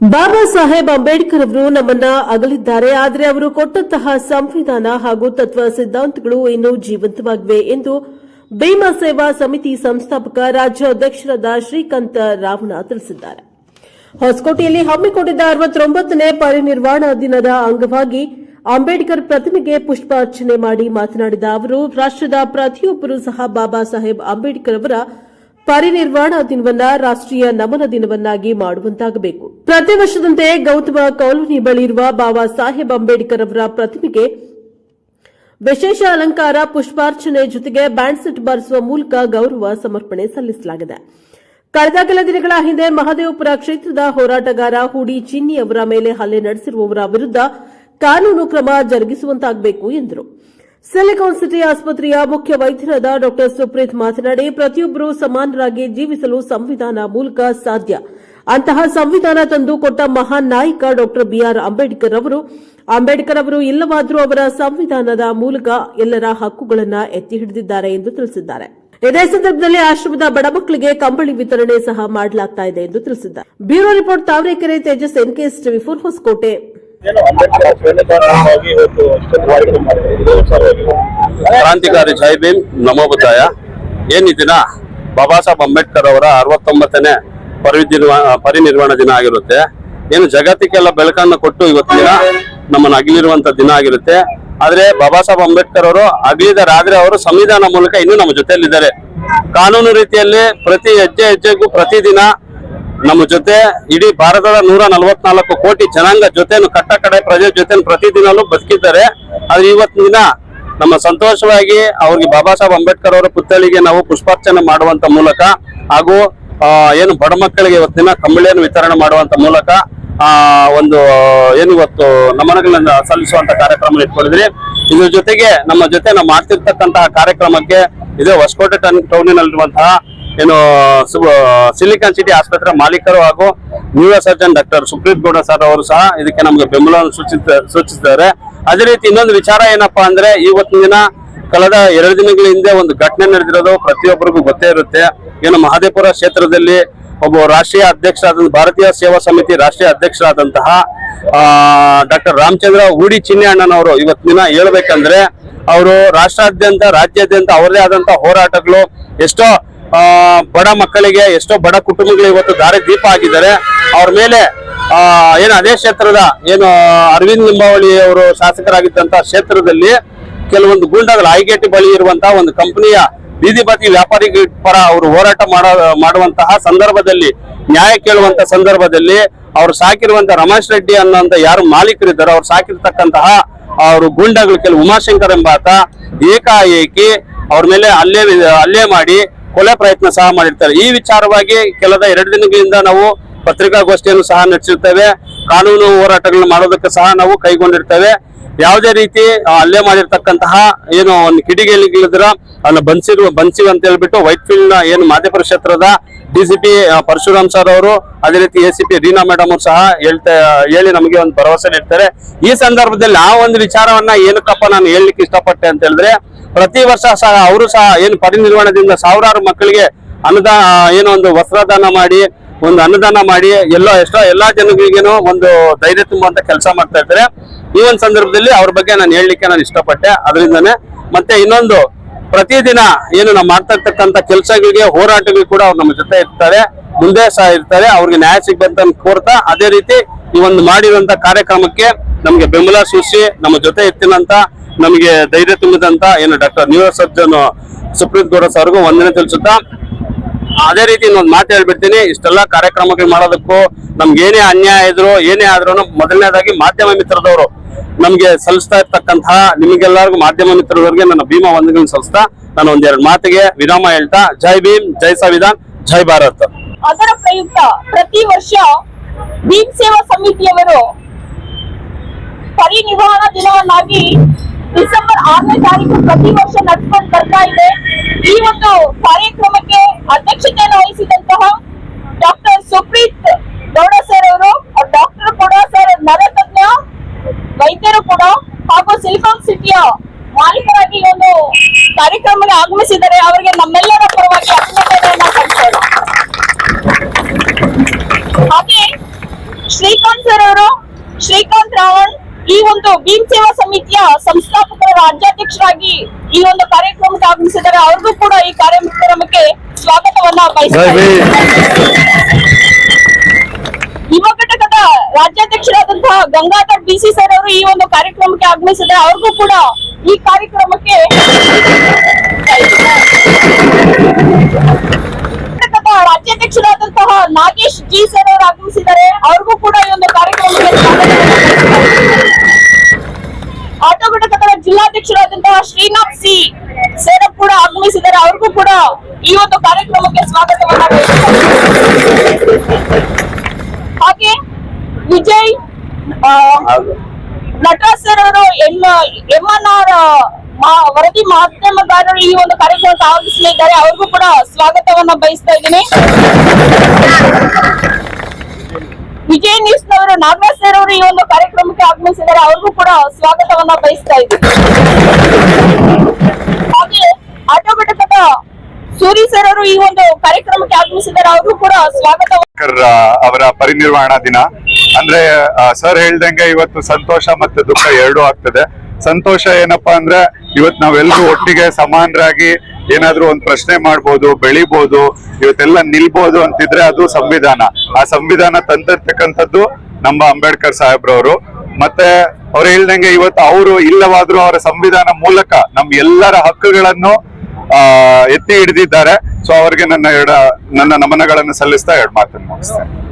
ಬಾಬಾ ಸಾಹೇಬ್ ಅಂಬೇಡ್ಕರ್ ಅವರು ನಮ್ಮನ್ನ ಅಗಲಿದ್ದಾರೆ, ಆದರೆ ಅವರು ಕೊಟ್ಟಂತಹ ಸಂವಿಧಾನ ಹಾಗೂ ತತ್ವ ಸಿದ್ಧಾಂತಗಳು ಇನ್ನೂ ಜೀವಂತವಾಗಿವೆ ಎಂದು ಭೀಮಾ ಸೇವಾ ಸಮಿತಿ ಸಂಸ್ಥಾಪಕ ರಾಜ್ಯ ಅಧ್ಯಕ್ಷರಾದ ಶ್ರೀಕಾಂತ ರಾವಣ ತಿಳಿಸಿದ್ದಾರೆ. ಹೊಸಕೋಟೆಯಲ್ಲಿ ಹಮ್ಮಿಕೊಂಡಿದ್ದ ಅರವತ್ತೊಂಬತ್ತನೇ ಪರಿನಿರ್ವಾಣ ದಿನದ ಅಂಗವಾಗಿ ಅಂಬೇಡ್ಕರ್ ಪ್ರತಿಮೆಗೆ ಪುಷ್ಪಾರ್ಚನೆ ಮಾಡಿ ಮಾತನಾಡಿದ ಅವರು, ರಾಷ್ಟ್ರದ ಪ್ರತಿಯೊಬ್ಬರೂ ಸಹ ಬಾಬಾ ಸಾಹೇಬ್ ಅಂಬೇಡ್ಕರ್ ಅವರ ಪರಿನಿರ್ವಾಣ ದಿನವನ್ನ ರಾಷ್ಟ್ರೀಯ ನಮನ ದಿನವನ್ನಾಗಿ ಮಾಡುವಂತಾಗಬೇಕು. ಪ್ರತಿ ವರ್ಷದಂತೆ ಗೌತಮ ಕಾಲೋನಿ ಬಳಿ ಇರುವ ಬಾಬಾ ಸಾಹೇಬ್ ಅಂಬೇಡ್ಕರ್ ಅವರ ಪ್ರತಿಮೆಗೆ ವಿಶೇಷ ಅಲಂಕಾರ, ಪುಷ್ಪಾರ್ಚನೆ ಜೊತೆಗೆ ಬ್ಯಾಂಡ್ ಸೆಟ್ ಬಾರಿಸುವ ಮೂಲಕ ಗೌರವ ಸಮರ್ಪಣೆ ಸಲ್ಲಿಸಲಾಗಿದೆ. ಕಳೆದ ಕೆಲ ದಿನಗಳ ಹಿಂದೆ ಮಹದೇವಪುರ ಕ್ಷೇತ್ರದ ಹೋರಾಟಗಾರ ಹೂಡಿ ಚಿನ್ನಿ ಅವರ ಮೇಲೆ ಹಲ್ಲೆ ನಡೆಸಿರುವವರ ವಿರುದ್ಧ ಕಾನೂನು ಕ್ರಮ ಜರುಗಿಸುವಂತಾಗಬೇಕು ಎಂದರು. ಸಿಲಿಕಾನ್ ಸಿಟಿ ಆಸ್ಪತ್ರೆಯ ಮುಖ್ಯ ವೈದ್ಯರಾದ ಡಾ ಸುಪ್ರೀತ್ ಮಾತನಾಡಿ, ಪ್ರತಿಯೊಬ್ಬರೂ ಸಮಾನರಾಗಿ ಜೀವಿಸಲು ಸಂವಿಧಾನ ಮೂಲಕ ಸಾಧ್ಯ. ಅಂತಹ ಸಂವಿಧಾನ ತಂದು ಕೊಟ್ಟ ಮಹಾನ್ ನಾಯಕ ಡಾ ಬಿಆರ್ ಅಂಬೇಡ್ಕರ್ ಅವರು ಅಂಬೇಡ್ಕರ್ ಅವರು ಇಲ್ಲವಾದರೂ ಅವರ ಸಂವಿಧಾನದ ಮೂಲಕ ಎಲ್ಲರ ಹಕ್ಕುಗಳನ್ನು ಎತ್ತಿ ಹಿಡಿದಿದ್ದಾರೆ ಎಂದು ತಿಳಿಸಿದ್ದಾರೆ. ಇದೇ ಸಂದರ್ಭದಲ್ಲಿ ಆಶ್ರಮದ ಬಡ ಮಕ್ಕಳಿಗೆ ಕಂಬಳಿ ವಿತರಣೆ ಸಹ ಮಾಡಲಾಗ್ತಾ ಇದೆ ಎಂದು ತಿಳಿಸಿದ್ದಾರೆ. Bureau report, Tavarekere, Tejas, NKS TV four Hosakote ಕ್ರಾಂತಿಕಾರಿ ಜೈ ಭೀಮ್, ನಮೋ ಬುದ್ಧಾಯ. ಏನ್ ಈ ದಿನ? ಬಾಬಾ ಸಾಹೇಬ್ ಅಂಬೇಡ್ಕರ್ ಅವರ ಅರವತ್ತೊಂಬತ್ತನೇ ಪರಿನಿರ್ವಾಣ ಪರಿನಿರ್ವಾಣ ದಿನ ಆಗಿರುತ್ತೆ. ಏನು ಜಗತ್ತಿಗೆಲ್ಲ ಬೆಳಕನ್ನು ಕೊಟ್ಟು ಇವತ್ತಿನ ನಮ್ಮನ್ನು ಅಗಲಿರುವಂತ ದಿನ ಆಗಿರುತ್ತೆ. ಆದ್ರೆ ಬಾಬಾ ಸಾಹೇಬ್ ಅಂಬೇಡ್ಕರ್ ಅವರು ಅಗಲಿದರಾದ್ರೆ ಅವರು ಸಂವಿಧಾನ ಮೂಲಕ ಇನ್ನೂ ನಮ್ಮ ಜೊತೆಯಲ್ಲಿದ್ದಾರೆ. ಕಾನೂನು ರೀತಿಯಲ್ಲಿ ಪ್ರತಿ ಹೆಜ್ಜೆ ಹೆಜ್ಜೆಗೂ ಪ್ರತಿದಿನ ನಮ್ಮ ಜೊತೆ ಇಡೀ ಭಾರತದ ನೂರ ನಲವತ್ನಾಲ್ಕು ಕೋಟಿ ಜನಾಂಗ ಜೊತೆ ಕಟ್ಟ ಕಡೆ ಪ್ರಜೆ ಜೊತೆ ಪ್ರತಿದಿನಲೂ ಬದುಕಿದ್ದಾರೆ. ಆದ್ರೆ ಇವತ್ತಿನ ದಿನ ನಮ್ಮ ಸಂತೋಷವಾಗಿ ಅವ್ರಿಗೆ ಬಾಬಾ ಸಾಹೇಬ್ ಅಂಬೇಡ್ಕರ್ ಅವರ ಪುತ್ಥಳಿಗೆ ನಾವು ಪುಷ್ಪಾರ್ಚನೆ ಮಾಡುವಂತ ಮೂಲಕ ಹಾಗೂ ಏನು ಬಡ ಮಕ್ಕಳಿಗೆ ಇವತ್ತಿನ ಕಂಬಳಿಯನ್ನು ವಿತರಣೆ ಮಾಡುವಂತ ಮೂಲಕ ಒಂದು, ಏನು ಇವತ್ತು ನಮನಗಳನ್ನ ಸಲ್ಲಿಸುವಂತ ಕಾರ್ಯಕ್ರಮ ಇಟ್ಕೊಂಡಿದ್ರಿ. ಇದ್ರ ಜೊತೆಗೆ ನಮ್ಮ ಜೊತೆ ನಾವು ಮಾಡ್ತಿರ್ತಕ್ಕಂತಹ ಕಾರ್ಯಕ್ರಮಕ್ಕೆ ಇದೇ ಹೊಸಕೋಟೆ ಟನ್ ಟೌನಿನಲ್ಲಿರುವಂತಹ ಏನು ಸಿಲಿಕಾನ್ ಸಿಟಿ ಆಸ್ಪತ್ರೆ ಮಾಲೀಕರು ಹಾಗೂ neuro surgeon doctor Supreeth Gowda sir ಅವರು ಸಹ ಇದಕ್ಕೆ ನಮಗೆ ಬೆಂಬಲವನ್ನು ಸೂಚಿಸ ಸೂಚಿಸಿದ್ದಾರೆ ಅದೇ ರೀತಿ ಇನ್ನೊಂದು ವಿಚಾರ ಏನಪ್ಪಾ ಅಂದ್ರೆ, ಇವತ್ತಿನ ದಿನ ಕಳೆದ ಎರಡು ದಿನಗಳ ಹಿಂದೆ ಒಂದು ಘಟನೆ ನಡೆದಿರೋದು ಪ್ರತಿಯೊಬ್ಬರಿಗೂ ಗೊತ್ತೇ ಇರುತ್ತೆ. ಏನು ಮಹದೇಪುರ ಕ್ಷೇತ್ರದಲ್ಲಿ ಒಬ್ಬ ರಾಷ್ಟ್ರೀಯ ಅಧ್ಯಕ್ಷರಾದ ಭಾರತೀಯ ಸೇವಾ ಸಮಿತಿ ರಾಷ್ಟ್ರೀಯ ಅಧ್ಯಕ್ಷರಾದಂತಹ ಡಾಕ್ಟರ್ ರಾಮಚಂದ್ರ ಹೂಡಿ ಚಿನ್ನೆ ಅಣ್ಣನವರು ಇವತ್ತಿನ ಹೇಳ್ಬೇಕಂದ್ರೆ, ಅವರು ರಾಷ್ಟ್ರಾದ್ಯಂತ, ರಾಜ್ಯಾದ್ಯಂತ ಅವರದೇ ಆದಂತಹ ಹೋರಾಟಗಳು ಎಷ್ಟೋ ಬಡ ಮಕ್ಕಳಿಗೆ ಎಷ್ಟೋ ಬಡ ಕುಟುಂಬಗಳು ಇವತ್ತು ದಾರಿ ದೀಪ ಆಗಿದ್ದಾರೆ ಅವ್ರ ಮೇಲೆ ಏನು ಅದೇ ಕ್ಷೇತ್ರದ, ಏನು ಅರವಿಂದ್ ಲಿಂಬಾವಳಿ ಅವರು ಶಾಸಕರಾಗಿದ್ದಂತ ಕ್ಷೇತ್ರದಲ್ಲಿ ಕೆಲವೊಂದು ಗೂಂಡಾಗಳು ಐಗೇಟಿ ಬಳಿ ಇರುವಂತಹ ಒಂದು ಕಂಪನಿಯ ಬೀದಿ ಬದಿ ವ್ಯಾಪಾರಿ ಪರ ಅವರು ಹೋರಾಟ ಮಾಡೋ, ಮಾಡುವಂತಹ ಸಂದರ್ಭದಲ್ಲಿ, ನ್ಯಾಯ ಕೇಳುವಂತ ಸಂದರ್ಭದಲ್ಲಿ ಅವ್ರು ಸಾಕಿರುವಂತ ರಮೇಶ್ ರೆಡ್ಡಿ ಅನ್ನೋಂತ ಯಾರು ಮಾಲೀಕರಿದ್ದಾರೆ ಅವ್ರು ಸಾಕಿರ್ತಕ್ಕಂತಹ ಅವರು ಗೂಂಡಾಗಳು, ಕೆಲವು ಉಮಾಶಂಕರ್ ಎಂಬಾತ, ಏಕಾಏಕಿ ಅವ್ರ ಮೇಲೆ ಅಲ್ಲೇ ಅಲ್ಲೇ ಮಾಡಿ ಕೊಲೆ ಪ್ರಯತ್ನ ಸಹ ಮಾಡಿರ್ತಾರೆ. ಈ ವಿಚಾರವಾಗಿ ಕೆಲದ ಎರಡು ದಿನಗಳಿಂದ ನಾವು ಪತ್ರಿಕಾಗೋಷ್ಠಿಯನ್ನು ಸಹ ನಡೆಸಿರ್ತೇವೆ ಕಾನೂನು ಹೋರಾಟಗಳನ್ನು ಮಾಡೋದಕ್ಕೆ ಸಹ ನಾವು ಕೈಗೊಂಡಿರ್ತೇವೆ. ಯಾವುದೇ ರೀತಿ ಅಲ್ಲೇ ಮಾಡಿರ್ತಕ್ಕಂತಹ ಏನು ಒಂದು ಕಿಡಿಗೇಲಿಗಳಿದ್ರ ಅದನ್ನ ಬನ್ಸಿರುವ ಬಂಸಿವ್ ಅಂತ ಹೇಳ್ಬಿಟ್ಟು ವೈಟ್ ಫೀಲ್ಡ್ನ ಏನು ಮಾಧ್ಯಮ ಕ್ಷೇತ್ರದ ಡಿಸಿಪಿ ಪರಶುರಾಮ್ ಸರ್ ಅವರು ಅದೇ ರೀತಿ A C P Reena madam ಅವರು ಸಹ ಹೇಳ್ತಾ, ಹೇಳಿ ನಮಗೆ ಒಂದು ಭರವಸೆ ನೀಡ್ತಾರೆ. ಈ ಸಂದರ್ಭದಲ್ಲಿ ಆ ಒಂದು ವಿಚಾರವನ್ನ ಏನಕ್ಕಪ್ಪ ನಾನು ಹೇಳಲಿಕ್ಕೆ ಇಷ್ಟಪಟ್ಟೆ ಅಂತ ಹೇಳಿದ್ರೆ, ಪ್ರತಿ ವರ್ಷ ಸಹ ಅವರು ಸಹ ಏನು ಪರಿನಿರ್ವಹಣದಿಂದ ಸಾವಿರಾರು ಮಕ್ಕಳಿಗೆ ಅನುದಾನ ಏನೋ ಒಂದು ವಸ್ತ್ರದಾನ ಮಾಡಿ, ಒಂದು ಅನುದಾನ ಮಾಡಿ, ಎಲ್ಲೋ ಎಷ್ಟೋ ಎಲ್ಲಾ ಜನಗಳಿಗೇನು ಒಂದು ಧೈರ್ಯ ತುಂಬುವಂತ ಕೆಲಸ ಮಾಡ್ತಾ ಇರ್ತಾರೆ ಈ ಒಂದು ಸಂದರ್ಭದಲ್ಲಿ ಅವ್ರ ಬಗ್ಗೆ ನಾನು ಹೇಳಲಿಕ್ಕೆ ನಾನು ಇಷ್ಟಪಟ್ಟೆ. ಅದರಿಂದನೇ ಮತ್ತೆ ಇನ್ನೊಂದು ಪ್ರತಿದಿನ ಏನು ನಾವು ಮಾಡ್ತಾ ಇರ್ತಕ್ಕಂಥ ಕೆಲಸಗಳಿಗೆ ಹೋರಾಟಗಳು ಕೂಡ ಅವ್ರು ನಮ್ಮ ಜೊತೆ ಇರ್ತಾರೆ, ಮುಂದೆ ಸಹ ಇರ್ತಾರೆ, ಅವ್ರಿಗೆ ನ್ಯಾಯ ಸಿಗ್ಬಂತ ಕೋರ್ತಾ. ಅದೇ ರೀತಿ ಈ ಒಂದು ಮಾಡಿರುವಂತ ಕಾರ್ಯಕ್ರಮಕ್ಕೆ ನಮಗೆ ಬೆಂಬಲ ಸೂಚಿಸಿ, ನಮ್ಮ ಜೊತೆ ಇರ್ತೀನಂತ ನಮಗೆ ಧೈರ್ಯ ತುಂಬಿದಂತ ಏನು doctor neuro surgeon Supreeth Gowda ಸರ್ಗೂ ವಂದನೆ ತಿಳಿಸುತ್ತಾ, ಅದೇ ರೀತಿ ಇನ್ನೊಂದು ಮಾತು ಹೇಳ್ಬಿಡ್ತೀನಿ. ಇಷ್ಟೆಲ್ಲ ಕಾರ್ಯಕ್ರಮಗಳು ಮಾಡೋದಕ್ಕೂ ನಮ್ಗೆ ಏನೇ ಅನ್ಯಾಯ ಇದ್ರು, ಏನೇ ಆದ್ರೂ ಮೊದಲನೇದಾಗಿ ಮಾಧ್ಯಮ ಮಿತ್ರದವರು ನಮ್ಗೆ ಸಲ್ಲಿಸ್ತಾ ಇರ್ತಕ್ಕಂತಹ ನಿಮಗೆಲ್ಲರಿಗೂ ಮಾಧ್ಯಮ ಮಿತ್ರರವರಿಗೆ ನನ್ನ ಭೀಮಾ ವಂದನೆಗಳನ್ನು ಸಲ್ಲಿಸ್ತಾ ನಾನು ಒಂದೆರಡು ಮಾತಿಗೆ ವಿರಾಮ ಹೇಳ್ತಾ, ಜೈ ಭೀಮ್, ಜೈ ಸಂವಿಧಾನ್, ಜೈ ಭಾರತ್. ಅದರ ಪ್ರಯುಕ್ತ ಪ್ರತಿ ವರ್ಷ ಭೀಮ್ ಸೇವಾ ಸಮಿತಿಯವರು ಪರಿನಿರ್ವಹಣಾ ದಿನವನ್ನಾಗಿ ಡಿಸೆಂಬರ್ ಆರನೇ ತಾರೀಕು ಪ್ರತಿ ವರ್ಷ ನಡೆಸಿಕೊಂಡು ಬರ್ತಾ ಇದೆ. ಈ ಒಂದು ಕಾರ್ಯಕ್ರಮಕ್ಕೆ ಅಧ್ಯಕ್ಷತೆಯನ್ನು ವಹಿಸಿದಂತಹ ಡಾಕ್ಟರ್ ಸುಪ್ರೀತ್ ಗೌಡ ಸರ್ ಅವರು ಡಾಕ್ಟರ್ ಕೂಡ ಸರ್ ನರತಜ್ಞ ವೈದ್ಯರು ಕೂಡ ಹಾಗೂ ಸಿಲಿಕಾನ್ ಸಿಟಿಯ ಮಾಲೀಕರಾಗಿ ಈ ಒಂದು ಕಾರ್ಯಕ್ರಮಕ್ಕೆ ಆಗಮಿಸಿದರೆ ಅವರಿಗೆ ನಮ್ಮೆಲ್ಲರ ಪರವಾಗಿ ಅಭಿನಂದನೆಯನ್ನ ಸಲ್ಲಿಸೋಣ. ಹಾಗೆ ಶ್ರೀ ಶ್ರೀಕಾಂತ್ ಸರ್ ಅವರು ಶ್ರೀಕಾಂತ್ ರಾವಣ್ ಈ ಒಂದು ಭೀಮ್ ಸೇವಾ ಸಮಿತಿಯ ಸಂಸ್ಥಾಪಕರ ರಾಜ್ಯಾಧ್ಯಕ್ಷರಾಗಿ ಈ ಒಂದು ಕಾರ್ಯಕ್ರಮಕ್ಕೆ ಆಗಮಿಸಿದರೆ ಅವ್ರಿಗೂ ಕೂಡ ಈ ಕಾರ್ಯಕ್ರಮಕ್ಕೆ ಸ್ವಾಗತವನ್ನ ಬಯಸ್ತಾರೆ ಯುವ ಘಟಕದ ರಾಜ್ಯಾಧ್ಯಕ್ಷರಾದಂತಹ ಗಂಗಾಧರ್ ಡಿಸಿ ಸರ್ ಅವರು ಈ ಒಂದು ಕಾರ್ಯಕ್ರಮಕ್ಕೆ ಆಗಮಿಸಿದ್ರೆ ಅವ್ರಿಗೂ ಕೂಡ ಈ ಕಾರ್ಯಕ್ರಮಕ್ಕೆ ರಾಜ್ಯಾಧ್ಯಕ್ಷರಾದಂತಹ ನಾಗೇಶ್ ಜಿ ಸರ್ ಅವರು ಆಗಮಿಸಿದ್ದಾರೆ. ಅವ್ರಿಗೂ ಕೂಡ ಈ ಒಂದು ಕಾರ್ಯಕ್ರಮಕ್ಕೆ. ಆಟೋ ಘಟಕದ ಜಿಲ್ಲಾಧ್ಯಕ್ಷರಾದಂತಹ ಶ್ರೀನಾಥ್ ಸಿ ಸರ್ ಕೂಡ ಆಗಮಿಸಿದ್ದಾರೆ. ಅವ್ರಿಗೂ ಕೂಡ ಈ ಒಂದು ಕಾರ್ಯಕ್ರಮಕ್ಕೆ ಸ್ವಾಗತವನ್ನ ಬಯಸ್ತಾರೆ. ಹಾಗೆ ವಿಜಯ್ ಆ, ನಟರಾಜ್ ಸರ್ ಅವರು ಎಂ ಎನ್ ಆರ್ ವರದಿ ಮಾಧ್ಯಮಗಾರರು ಈ ಒಂದು ಕಾರ್ಯಕ್ರಮಕ್ಕೆ ಆಗಮಿಸಲಿದ್ದಾರೆ ಅವ್ರಿಗೂ ಕೂಡ ಸ್ವಾಗತವನ್ನ ಬಯಸ್ತಾ ಇದ್ದೀನಿ. ವಿಜಯ್ ನ್ಯೂಸ್ ನವರು ನಾಗರಾಜ್ ಸರ್ ಅವರು ಈ ಒಂದು ಕಾರ್ಯಕ್ರಮಕ್ಕೆ ಆಗಮಿಸಿದ್ದಾರೆ. ಅವ್ರಿಗೂ ಕೂಡ ಸ್ವಾಗತವನ್ನ ಬಯಸ್ತಾ ಇದ್ದೀನಿ. ಹಾಗೆ ಆಟೋ ಘಟಕದ ಸೂರಿ ಸರ್ ಅವರು ಈ ಒಂದು ಕಾರ್ಯಕ್ರಮಕ್ಕೆ ಆಗಮಿಸಿದ್ದಾರೆ. ಅವ್ರಿಗೂ ಕೂಡ ಸ್ವಾಗತ ಅವರ ಪರಿನಿರ್ವಹಣಾ ದಿನ. ಅಂದ್ರೆ ಸರ್ ಹೇಳ್ದಂಗೆ ಇವತ್ತು ಸಂತೋಷ ಮತ್ತೆ ದುಃಖ ಎರಡೂ ಆಗ್ತದೆ. ಸಂತೋಷ ಏನಪ್ಪಾ ಅಂದ್ರೆ ಇವತ್ ನಾವೆಲ್ಲರೂ ಒಟ್ಟಿಗೆ ಸಮಾನರಾಗಿ ಏನಾದ್ರೂ ಒಂದ್ ಪ್ರಶ್ನೆ ಮಾಡ್ಬೋದು, ಬೆಳಿಬೋದು, ಇವತ್ತೆಲ್ಲ ನಿಲ್ಬೋದು ಅಂತಿದ್ರೆ ಅದು ಸಂವಿಧಾನ. ಆ ಸಂವಿಧಾನ ತಂದಿರ್ತಕ್ಕಂಥದ್ದು ನಮ್ಮ ಅಂಬೇಡ್ಕರ್ ಸಾಹೇಬ್ರವರು. ಮತ್ತೆ ಅವ್ರು ಹೇಳ್ದಂಗೆ ಇವತ್ತು ಅವರು ಇಲ್ಲವಾದ್ರೂ ಅವರ ಸಂವಿಧಾನ ಮೂಲಕ ನಮ್ ಎಲ್ಲರ ಹಕ್ಕುಗಳನ್ನು, ಆ, ಎತ್ತಿ ಹಿಡಿದಿದ್ದಾರೆ. ಸೊ ಅವ್ರಿಗೆ ನನ್ನ ಎಡ, ನನ್ನ ನಮನಗಳನ್ನು ಸಲ್ಲಿಸ್ತಾ ಎರಡು ಮಾತನ್ನು ಮುಗಿಸ್ತೇನೆ.